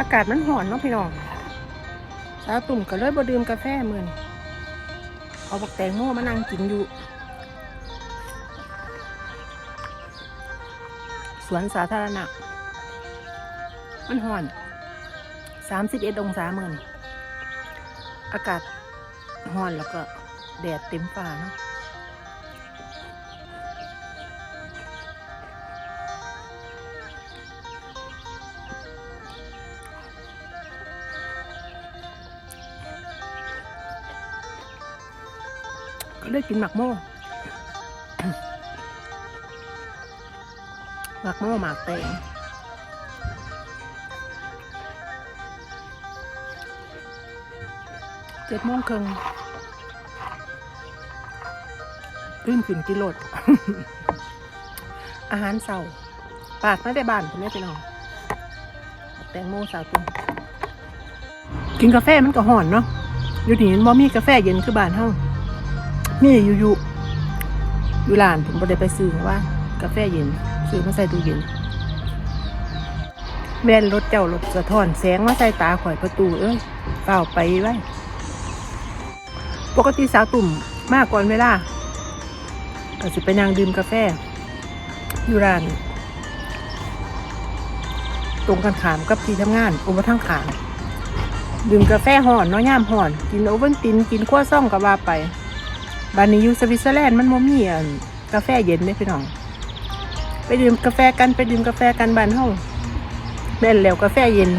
อากาศมันร้อนเนาะพี่น้องสาวตุ่มก็เลยบ่ดื่มกาแฟเหมือนเอาบักแตงโมมานั่งกินอยู่ สวนสาธารณะ มันร้อน31องศาเหมือนอากาศร้อนแล้วก็แดดเต็มฟ้าเนาะ ก็เลยกินหมักโม่หมักโม่หมักแตงเจ็ดโมงครึ่งขึ้นขึ้นกิโลด อาหารเสาปากไม่ได้บ้านผมเนี่ไปนองแตงโมสาวตุ้มกินกาแฟมันก็ห่อนเนาะอยู่นี่มันบ่มีกาแฟเย็นคือบ้านเฮา มีอยู่อยู่อยู่ร้านผมบ่ได้ไปซื้อเพราว่า กาแฟเย็นซื้อมาใส่ตู้เย็นแม่นรถเจ้ารถสะท้อนแสงมาใส่ตาข่อยประตูเอ้ยเปล่าไปไว้ปกติสาวตุ่มมากก่อนเวลาก็สิไปนั่งดื่มกาแฟ อยู่ร้าน ตรงกันขามกับที่ทำงานอุปทั้งขามดื่มกาแฟห่อนน้อยย่ามห่อน กินโอเวนตินกินขั้วซ่องกับว่าไป บานนี้อยู่สวิตเซอร์แลนด์มันโมมีอันกาแฟเย็นเด้พี่น้อง ไปดื่มกาแฟกันไปดื่มกาแฟกันบ้านเฮาแม่นแล้วกาแฟเย็น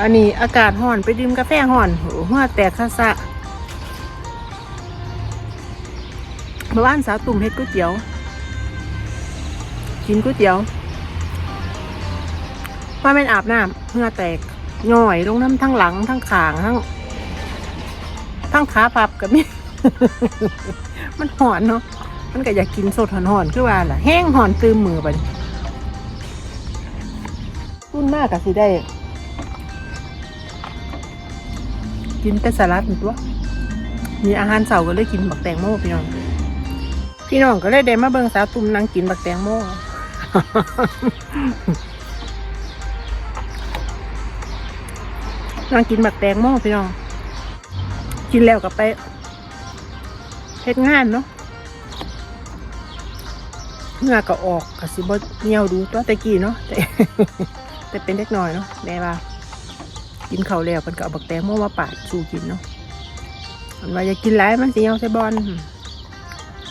อันนี้อากาศร้อนไปดื่มกาแฟร้อนโหหัวแตกซะซะเมื่อวานสาวตุ่มเฮ็ดก๋วยเตี๋ยว กินก๋วยเตี๋ยวว่าแม่นอาบน้ำเหงื่อแตกย่อยลงน้ำทั้งหลังทั้งขางทั้งทั้งขาพับกับมี มันหอนเนาะ มันก็อยากกินสดหอนๆคือว่าล่ะ แห้งหอนตืมมือไปรุ่นมากก็สิได้ กินแต่สลัดตัว มีอาหารเสาร์ก็เลยกินบักแตงโมพี่น้อง พี่น้องก็เลยได้มาเบิ่งสาวตุ่มนั่งกินบักแตงโมนั่งกินบักแตงโมพี่น้อง กินแล้วก็ไป เฮ็ดงานเนาะเหงื่อก็ออกก็สิบ่เหี่ยวดูตัวแต่กี้เนาะแต่แต่เป็นเล็กน้อยเนาะแม่ว่า กินข้าวแล้วเพิ่นก็เอาบักแตงโมมาปาดสู่กินเนาะมันว่าอย่ากินหลายมันสิเหี่ยวใส่บอล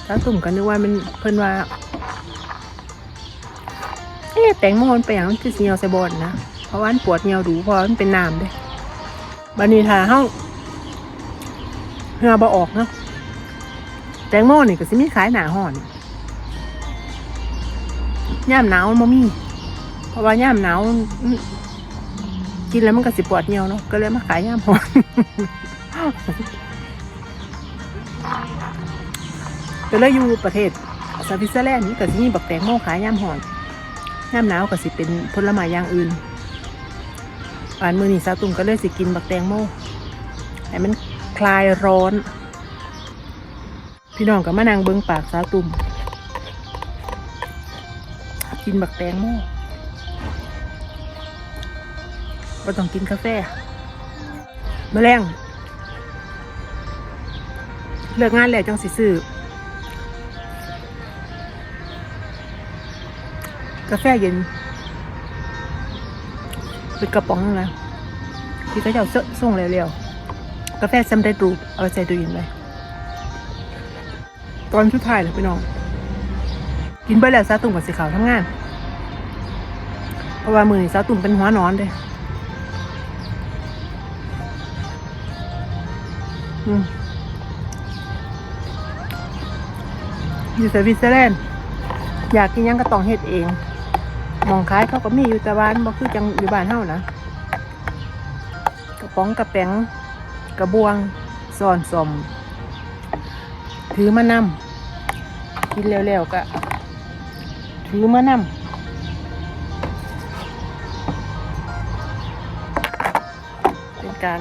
ถ้าตุ่มกันนึกว่ามันเพิ่นว่าเอ๊ะแตงโมมันไปอย่างมันคือสิเหี่ยวใส่บอลนะเพราะว่ามันปวดเหี่ยวดูเพราะมันเป็นน้ำเด้บัดนี้ถ้าเฮาเหือบ่ออกเนาะ แตงโมนี่ก็สิมีขายหนาห่อนย่ามหนาวมันมี เพราะว่าย่ามหนาวกินแล้วมันก็สิปวดเหี่ยวเนาะก็เลยมาขายย่ามห่อนก็เลยอยู่ประเทศสวิตเซอร์แลนด์นี่ก็สิมีบักแตงโมขายย่ามห่อนย่ามหนาวก็สิเป็นผลไม้อย่างอื่นอ่านมือนี่ซาตุ่มก็เลยสิกินบักแตงโมให้มันคลายร้อน พี่น้องก็มานั่งเบิงปากสาวตุ่มกินบักแตงโมก็ต้องกินกาแฟมแมลงเลิกงานแล้วจังสิซื้อกาแฟเย็นเป็นกระป๋องนะที่เขาจะเอาส่งเร็วๆกาแฟสำเร็จรูปเอาใส่ตู้เย็นไว้ ตอนชุดไทยเลยพี่น้อง กินไปแล้วซาตุ่มกับสีขาวทำงาน เพราะว่ามือนี่ซาตุ่มเป็นหัวนอนเลยอืมอยู่สวิตเซอร์แลนด์อยากกินยังก็ต้องเฮ็ดเอง มองขายเขาก็มีอยู่แต่บ้านบ่คือจังอยู่บ้านเฮานะ กระป๋องกระแป๋งกระบวงซ่อนสม ถือมานำกินเร็วๆก็ ถือมานำเป็นการ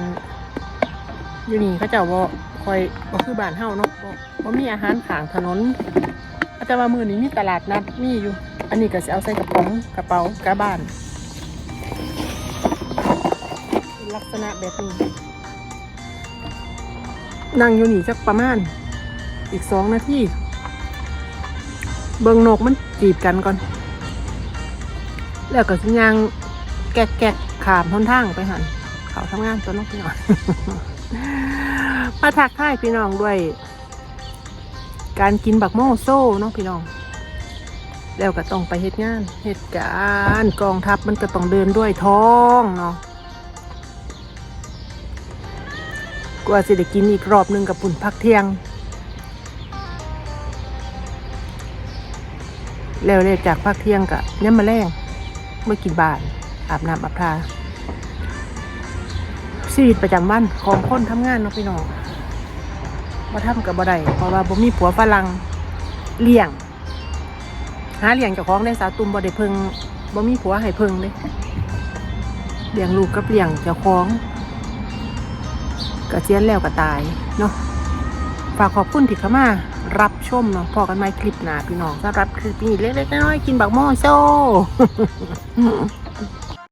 อยู่นี่เขาเจ้าบ่คอยบ่คือบ้านเฮาเนาะบ่บ่มีอาหารขางถนนอาจจะว่ามือนี้มีตลาดนัดมีอยู่ อันนี้ก็สิเอาใส่กระป๋องกระเป๋ากระบ้านลักษณะแบบนี้นั่งอยู่นี่จักประมาณ อีกสองนาทีเบิงนกมันจีบกันก่อน แล้วก็สิยางแกะแกะขามทนทางไปหันเขาทำงานตัวน้องพี่น้องมาทักทายพี่น้องด้วย การกินบักโมโซ่เนาะพี่น้อง แล้วก็ต้องไปเหตุงานเหตุการกองทัพมันก็ต้องเดินด้วยท้องเนาะกว่าสิได้กินอีกรอบนึงกับปุ่นพักเที่ยง แล้วเลยจากพักเที่ยงกะเนี่ยมาแรงเมื่อกินบานอาบน้ำอาบทาชีวิตประจำวันของคนทำงานเนาะพี่น้องมาทำกับบ่ได้เพราะว่าบ่มีผัวฝรั่งเลี้ยง หาเลี้ยงเจ้าของได้สาวตุ่มบ่ได้เพิงบ่มีผัวให้เพิงเลยเลี้ยงลูกกับเลี้ยงเจ้าของก็เสียนแล้วก็ตายเนาะ ฝากขอบคุณที่เข้ามารับชมเนาะพอกันไหมคลิปหนาพี่น้องสำหรับคลิปนี้เล็กๆน้อยๆกินบักหม้อโซ่